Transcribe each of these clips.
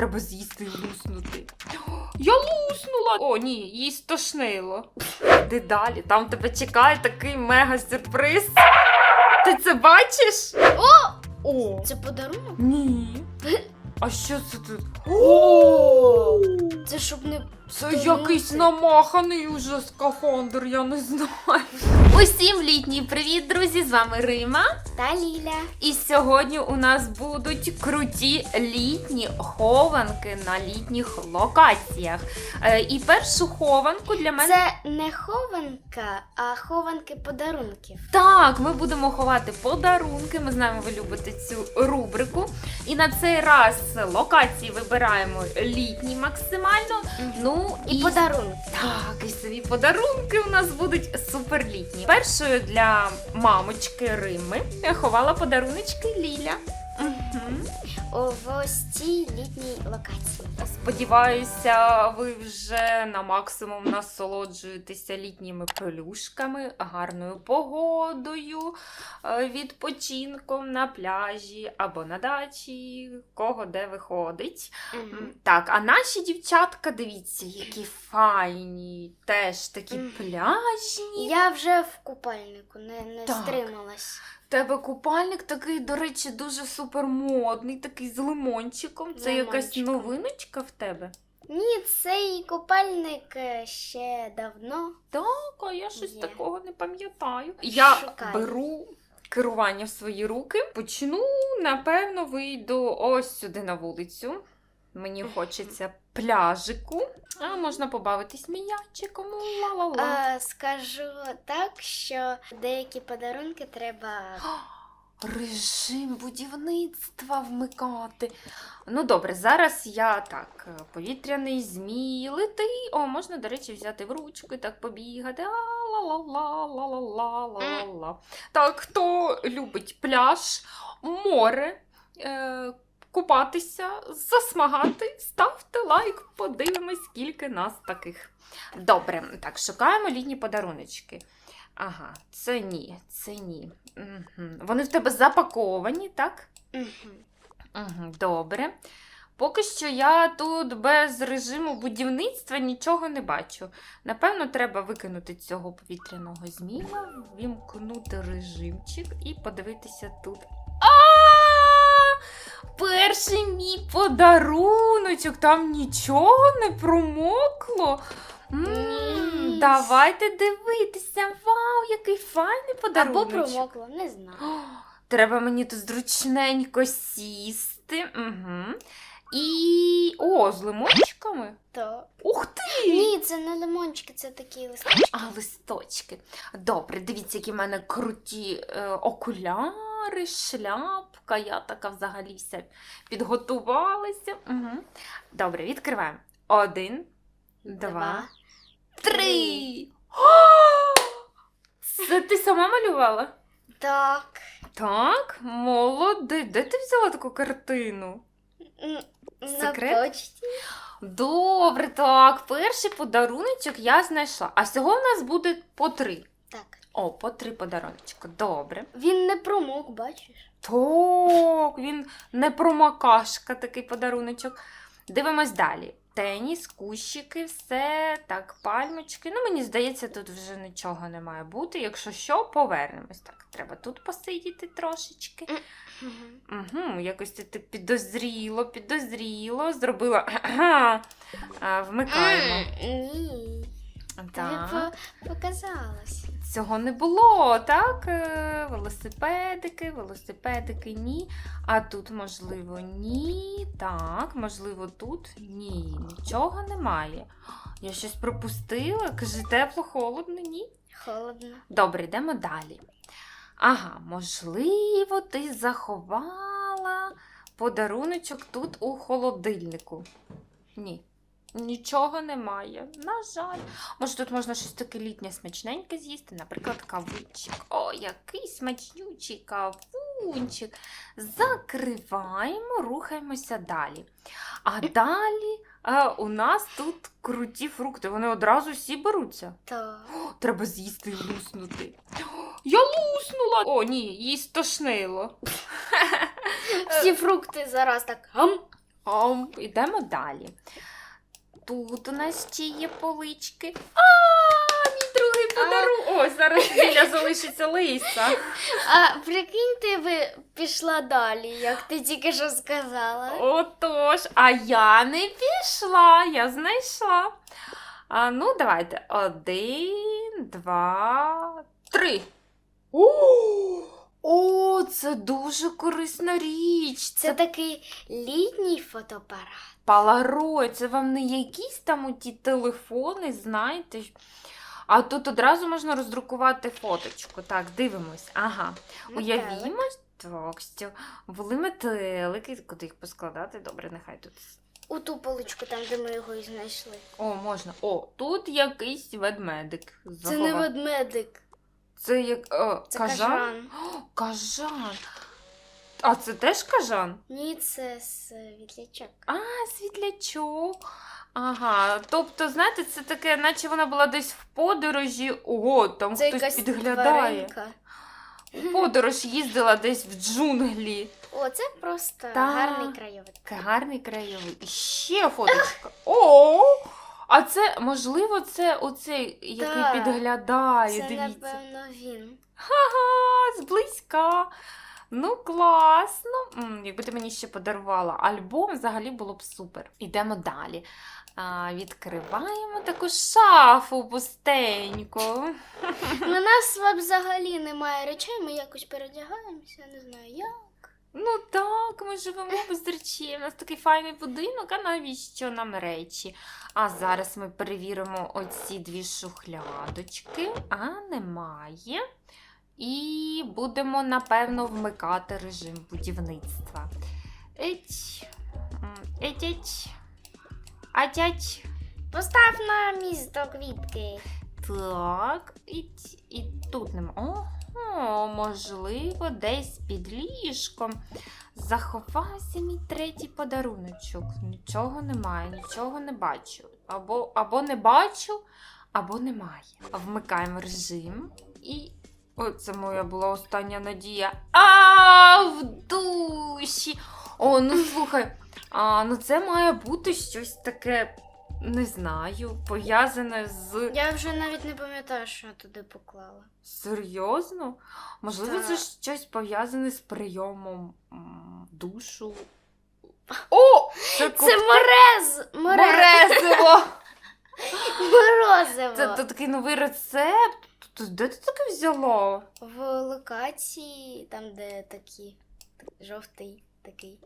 Треба з'їсти і луснути. Я луснула! О, ні, їй стошнило. Іди далі, там тебе чекає такий мега сюрприз. Ти це бачиш? О! О! Це подарунок? Ні. А що це тут? О! Це щоб не Це якийсь намаханий уже скафандр, я не знаю. Усім літній привіт, друзі! З вами Рима. та Ліля. І сьогодні у нас будуть круті літні хованки на літніх локаціях. Е, і першу хованку для мене. Це не хованка, а хованки подарунків. Так, ми будемо ховати подарунки. Ми знаємо, ви любите цю рубрику. І на цей раз локації вибираємо літні максимально. Ну І подарунки. Так, і собі подарунки у нас будуть суперлітні. Першою для мамочки Рими я ховала подаруночки Ліля. Угу. В ось цій літній локації. Сподіваюся, ви вже на максимум насолоджуєтеся літніми пелюшками, гарною погодою, е, відпочинком на пляжі або на дачі, кого де виходить. М, Так, а наші дівчатка, дивіться, які файні, теж такі Мгм. пляжні. Я вже в купальнику не, не стрималась. Тебе купальник такий, до речі, дуже супермодний, такий з лимончиком. Це якась Лимончиком. новиночка в тебе? Ні, цей купальник е, ще давно. Так, а я щось Є. такого не пам'ятаю. Я Шукаю. беру керування в свої руки. Почну, напевно, вийду ось сюди на вулицю. Мені хочеться пляжику. А можна побавитись м'ячиком. Ла-ла-ла. Е, скажу так, що деякі подарунки треба. Режим будівництва вмикати. Ну добре, зараз я так, е, повітряний змій, лети. О, можна, до речі, взяти в ручку і так побігати. А-ла-ла-ла-ла-ла-ла-ла-ла. Так, хто любить пляж, море, е, купатися, засмагати, ставте лайк, подивимось, скільки нас таких. Добре, так, шукаємо літні подаруночки. Ага, це ні, це ні. Угу. Вони в тебе запаковані, так? Мгм. Угу, добре. Поки що я тут без режиму будівництва нічого не бачу. Напевно, треба викинути цього повітряного змія, вімкнути режимчик і подивитися тут. А! Перший мій подаруночок, там нічого не промокло. Давайте дивитися. Вау, який файний подарунок. Або промокло, не знаю. О, Треба мені тут зручненько сісти. Угу. І. О, з лимончиками. То... Ух ти! Ні, це не лимончики, це такі листочки. А, листочки. Добре, дивіться, які в мене круті е, окуляри, шляпка. Я така взагалі вся підготувалася. Угу. Добре, відкриваємо. Один, два, три. Це ти сама малювала? Так. Так, молодець. Де ти взяла таку картину? М, На почті. Добре, так. Перший подаруночок я знайшла. А всього в нас буде по три. Так. О, по три подаруночка. Добре. Він не промок, бачиш? Так, він не промакашка, такий подаруночок. Дивимось далі. Теніс, кущики, все, так, пальмочки. Ну, мені здається, тут вже нічого не має бути. Якщо що, повернемось. Так, треба тут посидіти трошечки. Угу, якось ти, підозріло, підозріло, зробила. А, Вмикаємо. Ні. Показалось. Цього не було, так? Е, Велосипедики, велосипедики, ні. А тут, можливо, ні. Так, можливо, тут ні. Нічого немає. Я щось пропустила. Кажи, тепло, холодно, ні. Холодно. Добре, йдемо далі. Ага, можливо, ти заховала подаруночок тут у холодильнику. Ні. Нічого немає. На жаль. Може, тут можна щось таке літнє смачненьке з'їсти, наприклад, кавунчик. О, який смачнючий кавунчик. Закриваємо, рухаємося далі. А далі е, у нас тут круті фрукти. Вони одразу всі беруться. Так. О, треба з'їсти і луснути. О, Я луснула! О, ні, їй стошнило. Всі фрукти зараз так. Гам. Ом, йдемо далі. Тут у нас ще є полички. А, мій другий подарунок. Ой, зараз біля залишиться Лиса. А прикинь, ти би пішла далі, як ти тільки що сказала. Отож, а я не пішла, я знайшла. А, ну, давайте. Один, два, три. О, О, це дуже корисна річ. Це Це такий літній фотоапарат. Polaroid, це вам не якісь там ті телефони, знаєте. А тут одразу можна роздрукувати фоточку. Так, дивимось. Ага. Уявімо, так, були метелики. Куди їх поскладати? Добре, нехай тут. У ту поличку, там, де ми його і знайшли. О, можна. О, тут якийсь ведмедик. Це не ведмедик, Це як о, це кажан? кажан. О, кажан. А це теж кажан? Ні, це світлячок. А, світлячок. Ага, тобто, знаєте, це таке, наче вона була десь в подорожі. Ого, там Це хтось якась підглядає. тваринка. У подорож їздила десь в джунглі. О, це просто Та. гарний краєвид. Гарний краєвид. І ще фоточка. О! А це, можливо, це оцей, який Так. підглядає. Це, Дивіться. напевно, він. Ага, зблизька. Ну, класно. Якби ти мені ще подарувала альбом, взагалі було б супер. Ідемо далі. А, відкриваємо таку шафу пустеньку. На нас взагалі немає речей, ми якось передягаємося, не знаю як. Ну так, ми живемо без речей. У нас такий файний будинок, а навіщо нам речі? А зараз ми перевіримо оці дві шухлядочки, а немає. І будемо, напевно, вмикати режим будівництва. Еть. Еть, еть. Атять. Постав на місто квітки. Так, і, і тут нема. Ого, можливо, десь під ліжком заховався мій третій подаруночок. Нічого немає, нічого не бачу. Або, або не бачу, або немає. Вмикаємо режим і. О, це моя була остання надія. А, в душі. О, ну слухай, а, ну це має бути щось таке, не знаю, пов'язане з. Я вже навіть не пам'ятаю, що я туди поклала. Серйозно? Можливо, це щось пов'язане з прийомом м, душу. О! Це, Це морез! Морез! Морезиво! Морозиво! Це, це такий новий рецепт. Т- Де ти таке взяла? В локації, там, де такі. Жовтий такий.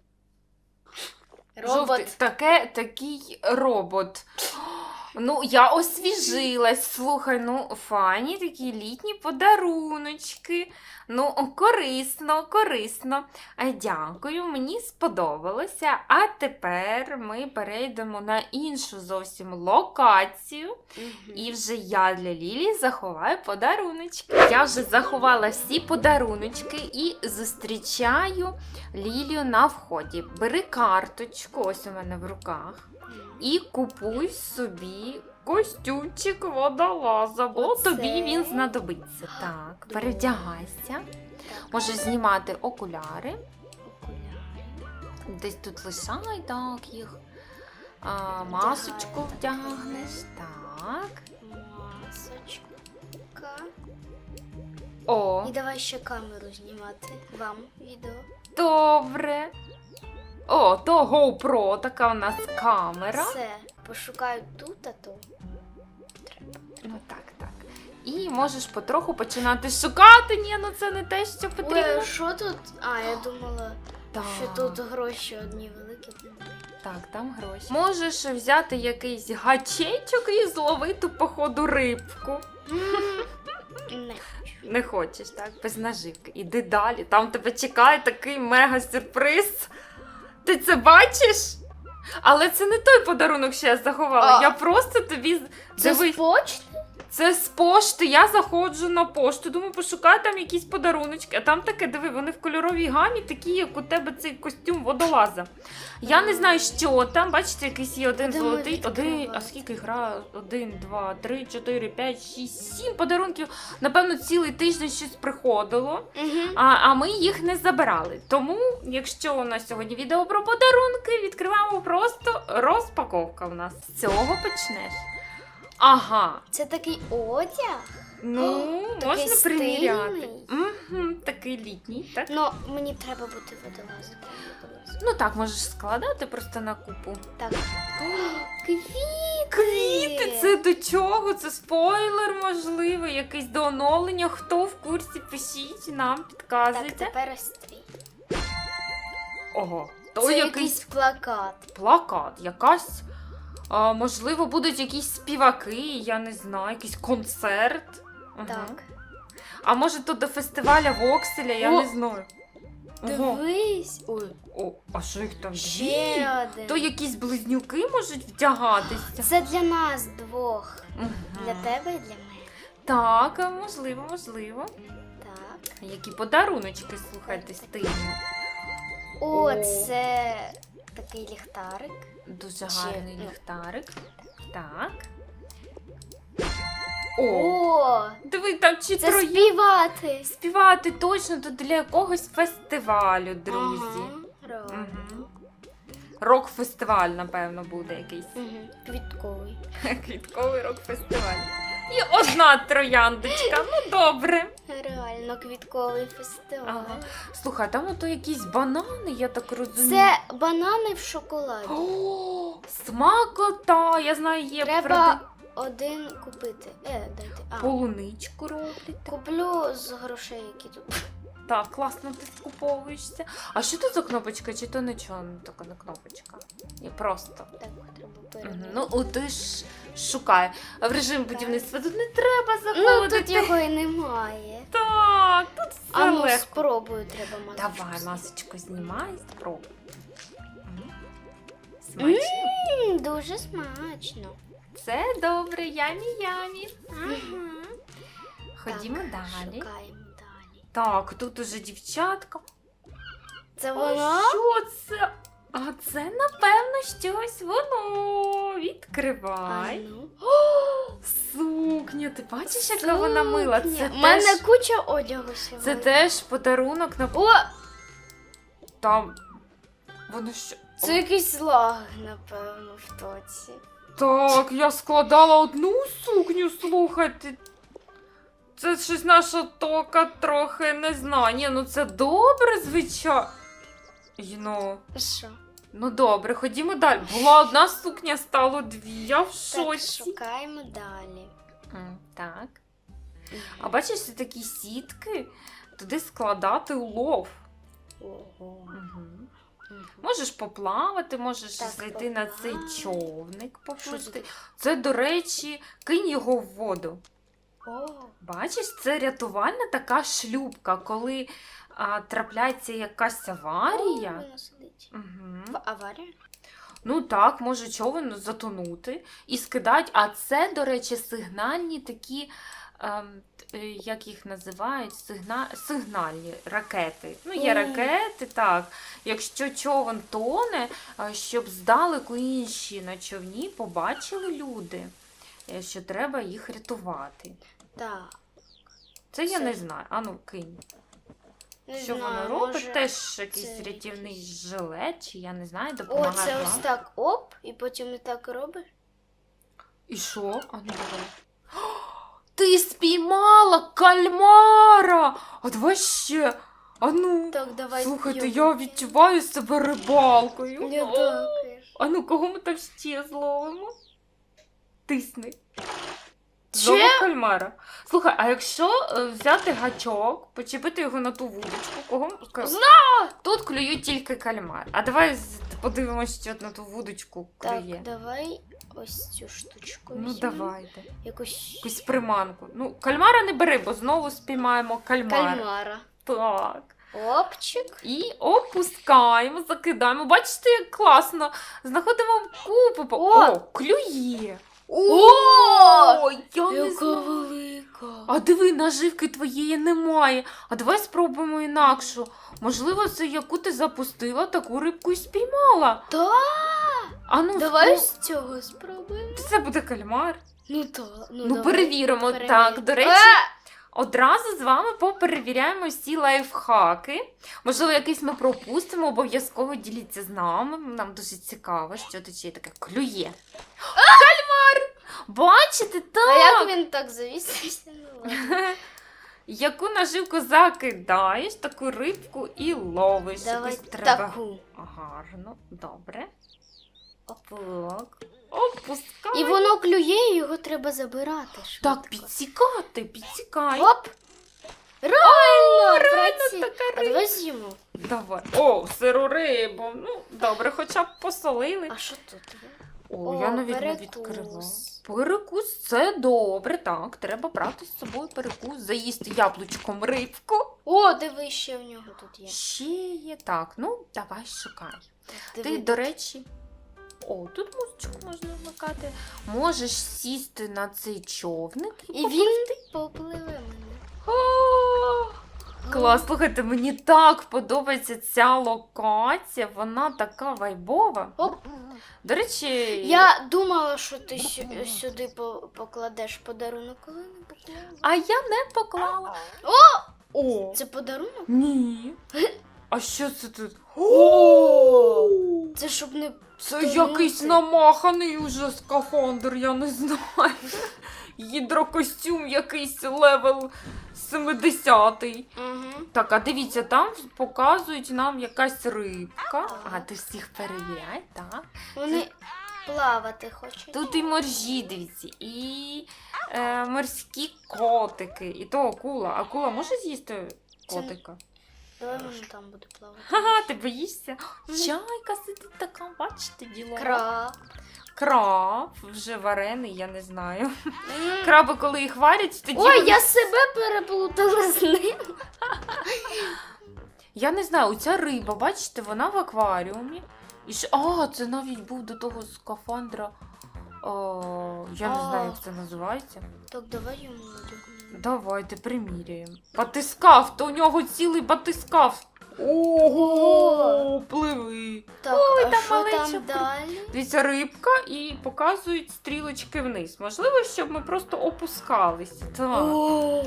Робот. Жовтий, таке, такий робот. Ну, я освіжилась. Слухай, ну, фані такі літні подаруночки. Ну, корисно, корисно. Дякую, мені сподобалося. А тепер ми перейдемо на іншу зовсім локацію. І вже я для Лілі заховаю подаруночки. Я вже заховала всі подаруночки і зустрічаю Лілію на вході. Бери карточку, ось у мене в руках, і купуй собі костюмчик водолаза, бо Оце? тобі він знадобиться. Так, Добре. перевдягайся. Можеш знімати окуляри. окуляри. Десь тут лишай так їх. А, масочку вдягнеш. Так. Масочка. О, І давай ще камеру знімати. Вам відео. Добре. О, то GoPro, така у нас камера. Все. Пошукаю тут, а то. треба. Ну так, так. І можеш потроху починати шукати. Ні, ну це не те, що потрібно. а що тут? А, я думала, Так, що тут гроші одні великі. так, там гроші. Можеш взяти якийсь гачечок і зловити по ходу рибку. Не. Не хочеш, так? Без наживки. Іди далі. Там тебе чекає такий мега-сюрприз. Ти це бачиш? Але це не той подарунок, що я заховала. А. Я просто тобі Це дивись. з почти? Це з пошти. Я заходжу на пошту. Думаю, пошукаю там якісь подаруночки. А там таке, диви, вони в кольоровій гамі, такі, як у тебе цей костюм водолаза. Я не знаю, що там. Бачите, якийсь є один Будемо золотий, один. А скільки гра? Один, два, три, чотири, п'ять, шість, сім подарунків. Напевно, цілий тиждень щось приходило. Угу. А, а ми їх не забирали. Тому, якщо у нас сьогодні відео про подарунки, відкриваємо просто розпаковка у нас. З цього почнеш. Ага. Це такий одяг. Ну, такий можна приміряти. стильний. Угу, такий літній, так? Ну, мені треба бути водолазом. Ну так, можеш складати просто на купу. Так. Квіти! Квіти, це до чого? Це спойлер, можливо, якийсь до оновлення. Хто в курсі, пишіть нам, Так, підказуйте. тепер ось твій. Ого, то Це якийсь якийсь плакат. плакат, якась. А, можливо, будуть якісь співаки, я не знаю, якийсь концерт. Ага. Так. А може то до фестиваля Вокселя, я О! не знаю. Ого. Дивись. Ой, О, а що їх там ще один. То якісь близнюки можуть вдягатися. Це для нас двох. Мгм. Для тебе і для мене. Так, а, можливо, можливо. Так. Які подаруночки, слухайте, стильні. О, О. це такий ліхтарик. Дуже гарний ну. ліхтарик. Так. О, О, диви, там чи це троє. співати. Співати точно то для якогось фестивалю, друзі. Ага. Мгм. Рок-фестиваль, напевно, буде якийсь. Угу. Квітковий. Квітковий рок-фестиваль. І одна трояндочка. Ну добре. Реально квітковий фестиваль. Ага. Слухай, там ото якісь банани, я так розумію. Це банани в шоколаді. О, смакота! Я знаю, є Треба правда, один купити. Е, дайте. А, полуничку роблять. куплю з грошей, які тут. Так, класно ти скуповуєшся. А що тут за кнопочка? Чи то нічого не така не кнопочка? Є просто. Так, треба Угу. перевірити. Ну, о, ти ж шукай. А в режим будівництва тут не треба Ну, тут його і немає. Так, тут все А ну, легко. спробую, треба масочку. Давай, масочку знімай, спробуй. Смачно. М, Дуже смачно. Це добре, ямі ямі. Мгм. Ходімо Так, далі. Шукаємо далі. Так, тут уже дівчатка. Це А воно? що це? А це, напевно, щось воно. Відкривай. Ну. Сукня, ти бачиш, яка вона мила? Це. У мене теж, куча одягу сьогодні. це теж подарунок на О, там. Воно що? це якийсь лаг, напевно, в тоці. Так, я складала одну сукню, слухайте. Це щось наша тока трохи не знаю. Ні, ну це добре, звичайно. Ну, Що? Ну добре, ходімо далі. Була одна сукня, стало дві. Я в Так, шоці. шукаємо далі. М, Так. А бачиш, це такі сітки, туди складати улов. Ого. Мгм. Можеш поплавати, можеш Так, зайти на цей поплавати. човник Що це? Це, до речі, кинь його в воду. О, Бачиш, це рятувальна така шлюпка, коли а, трапляється якась О, аварія. сидить. Угу. В аварію? Ну так, може човен затонути і скидають. А це, до речі, сигнальні такі, ем, е, як їх називають, Сигна... сигнальні ракети. Ну, є ракети, так. Якщо човен тоне, е, щоб здалеку інші на човні побачили люди, е, що треба їх рятувати. Так. Це я Це- не знаю. Ану, кинь. Не Що знаю, воно робить? може, Теж якийсь це рятівний якийсь- жилет, чи я не знаю, О, допомагає. це ось так оп, і потім і так робиш. І що? А ну давай. Ти спіймала кальмара! А давай ще. А ну. Так, давай. Слухайте, я відчуваю себе рибалкою. Я. А ну кого ми там ще зловимо? Тисни. Знову кальмара. Слухай, а якщо е, взяти гачок, почепити його на ту вудочку, кого ка- Тут клюють тільки кальмар. А давай з- подивимося, що на ту вудочку клює. Так, давай ось цю штучку. Ну візьмемо. давайте. Якусь Якусь приманку. Ну, кальмара не бери, бо знову спіймаємо кальмара. кальмара. Так. Опчик. І опускаємо, закидаємо. Бачите, як класно. Знаходимо купу. О! О, клює. Ой, я не знаю. велика. А диви, наживки твоєї немає. А давай спробуємо інакшу. Можливо, це яку ти запустила, таку рибку і спіймала. Та! А ну, давай спро- з цього спробуємо. Це буде кальмар. Ну то, ну, Ну, давай. перевіримо. Перевір. Так, до речі, А! Одразу з вами поперевіряємо всі лайфхаки. Можливо, якийсь ми пропустимо, обов'язково діліться з нами. Нам дуже цікаво, що тут ще таке клює. Кальмар! Бачите, так. А як він так завісився? Яку наживку закидаєш, таку рибку і ловиш. Давай Якось треба таку. гарно, добре. Так. Опускай. І воно клює, і його треба забирати. Так, підсікати, підсікай. Оп! Реально! праці- така А давай з'їмо. Давай. О, сиру рибу. Ну, добре, хоча б посолили. А що тут є? О, О, я навіть не перекус. Перекус це добре, так. Треба брати з собою перекус, заїсти яблучком рибку. О, диви, ще в нього тут є. Ще є так. Ну, давай шукай. Диви. Ти, до речі, о, тут музичку можна вмикати. Можеш сісти на цей човник і, І він попливе мене. Клас, слухайте, мені так подобається ця локація, вона така вайбова. Оп. До речі, Я думала, що ти сюди покладеш подарунок, коли не поклала. а я не поклала. О! Це подарунок? Ні. А що це тут? О! Це щоб не. Це якийсь намаханий уже скафандр, я не знаю. Гідрокостюм якийсь левел 70 Угу. Так, а дивіться, там показують нам якась рибка. А ти всіх перевіряй, так. Вони плавати хочуть. Тут і моржі, дивіться, і е, морські котики, і то акула. Акула може з'їсти Це- котика? Давай він там буде плавати. Ха-ха, ти боїшся? Чайка сидить така, бачите, діло. Краб. Краб, вже варений, я не знаю. Краби, коли їх варять, тоді. Ой, вони- я себе переплутала з ним. Я не знаю, ця риба, бачите, вона в акваріумі. І ще... А, це навіть був до того скафандра. О, я не знаю, як це називається. Так, давай йому. Давайте приміряємо. Батискаф, то у нього цілий батискаф. Ого, пливи. Так, Ой, а там що малеча там при- далі? Дивіться, рибка і показують стрілочки вниз. Можливо, щоб ми просто опускалися. Так. О,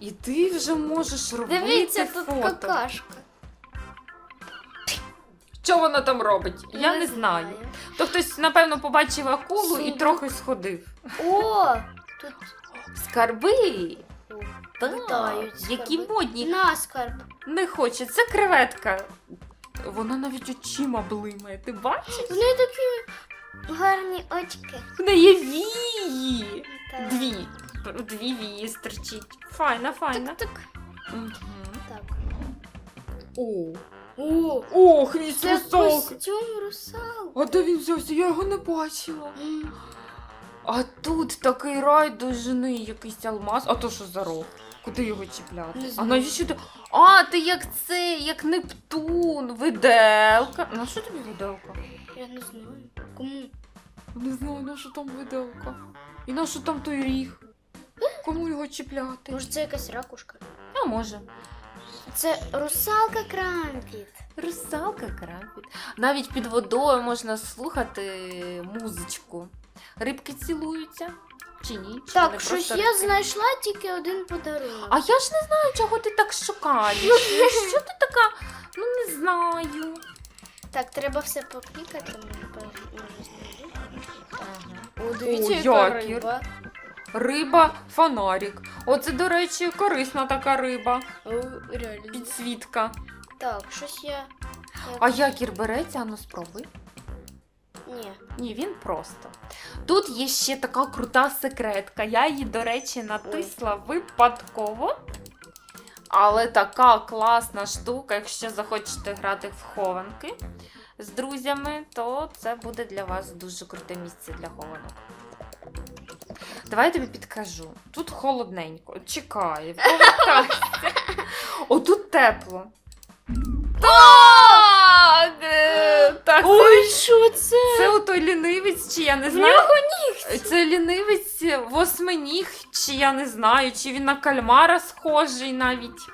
І ти вже можеш робити Дивіться, тут фото. какашка. Що вона там робить? Я не, знаю. То хтось, напевно, побачив акулу і трохи сходив. О, тут Скарби! Літають. які скарби. модні. На скарб. Не хоче, це креветка. Вона навіть очима блимає. Ти бачиш? Вони такі гарні очки. В неї вії. Так. Дві. Дві вії стерчить. Файна, файна. Так, так. Мгм. Так. О. О, О, хвіст це русалки. костюм русалки. А де він взявся? Я його не бачила. А тут такий рай дожини, якийсь алмаз. А то що за рог? Куди його чіпляти? Не а навіщо ти? А, ти як це, як Нептун, виделка. На що тобі виделка? Я не знаю. Кому? Не знаю, на що там виделка. І на що там той ріг? Кому його чіпляти? Може це якась ракушка? А може. Це русалка Крампіт. Русалка крампіт. Навіть під водою можна слухати музичку. Рибки цілуються. Чи ні? Чи вони Так, щось просто я рибки? знайшла тільки один подарунок. А я ж не знаю, чого ти так шукаєш. Ну, Що ти така? Ну не знаю. Так, треба все поклікати, може, може знайду. Ага. О, дивіться, яка риба. Риба фонарик. Оце, до речі, корисна така риба. О, реально. Підсвітка. Так, щось я. А якір береться, ану спробуй. Ні. Ні, він просто. Тут є ще така крута секретка. Я її, до речі, натисла випадково. Але така класна штука, якщо захочете грати в хованки з друзями, то це буде для вас дуже круте місце для хованок. Давай я тобі підкажу. Тут холодненько. Чекай, повертайся. Отут тепло. Так! е, Так, Ой, що це? це отой лінивець, чи я не знаю. Це лінивець восьминіг, чи я не знаю, чи він на кальмара схожий навіть.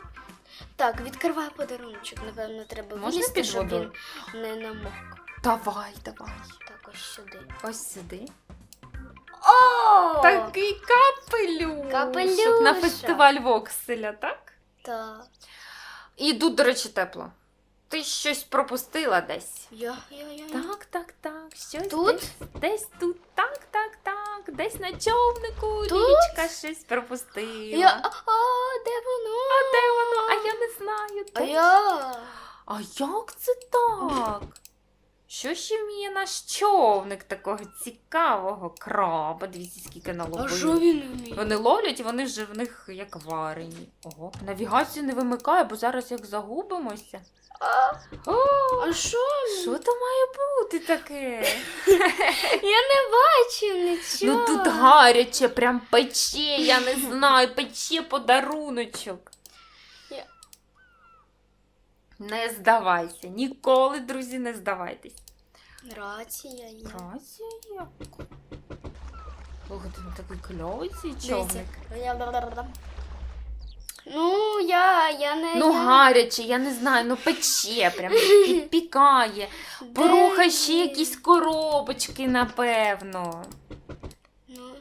Так, відкривай подаруночок. Напевно, треба Можна вилізти, під щоб водою? він не намок. Давай, давай. Так, ось сюди. Ось сюди. О! Такий капелюшок Капелюшок. на фестиваль Вокселя, так? Так. І тут, до речі, тепло. Ти щось пропустила десь. Я, я, я. Так, так, так. Щось Тут? Десь, десь тут. Так, так, так. Десь на човнику Тут? Лілічка щось пропустила. Я... А, де воно? А де воно? А я не знаю. А Десь. я. А як це так? Що ще вміє наш човник такого цікавого краба? Дивіться, скільки А що він вміє? Вони ловлять, і вони вже в них як варені. Ого, навігацію не вимикає, бо зараз як загубимося. А, О, а що? що то має бути таке? Я не бачу нічого. Ну тут гаряче, прям пече, я не знаю, пече подаруночок. Не здавайся, ніколи, друзі, не здавайтесь. Рація є. Рація є. Слухайте, ну такий кльовий цей човник. Ну, я, я не. Ну я... гаряче, я не знаю, ну пече, прям підпікає. Де Порухай ще якісь коробочки, напевно. Ну.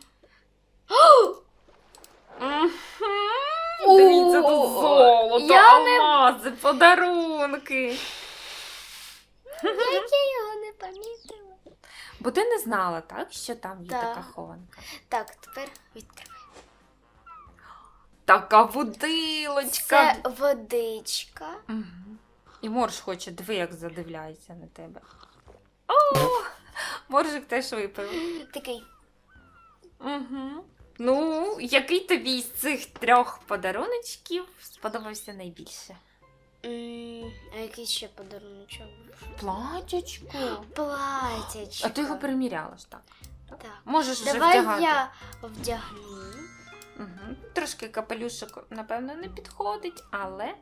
Дивіться, тут золото, я не- подарунки. Як я його не помітила. Бо ти не знала, так, що там є Так. така хованка. Так, тепер відкривай. Така будилочка. Це водичка. Мгм. І морж хоче, диви, як задивляється на тебе. О! Моржик теж випив. Такий. Угу. Ну, який тобі з цих трьох подаруночків сподобався найбільше? м, А який ще подаруночок? Платячко. Платячко. А ти його переміряла ж так? Так. Можеш вже Давай вдягати. я вдягну. Угу. Трошки капелюшок, напевно, не підходить, але.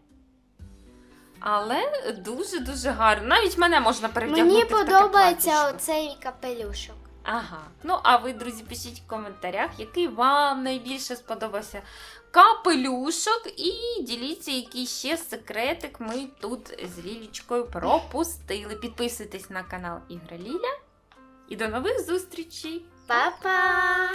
Але дуже-дуже гарно. Навіть мене можна перевдягнути. Мені в таке подобається платічко. оцей капелюшок. Ага. Ну, а ви, друзі, пишіть в коментарях, який вам найбільше сподобався капелюшок, і діліться, який ще секретик ми тут з Лілічкою пропустили. Підписуйтесь на канал Ігра Ліля. І до нових зустрічей! Па-па!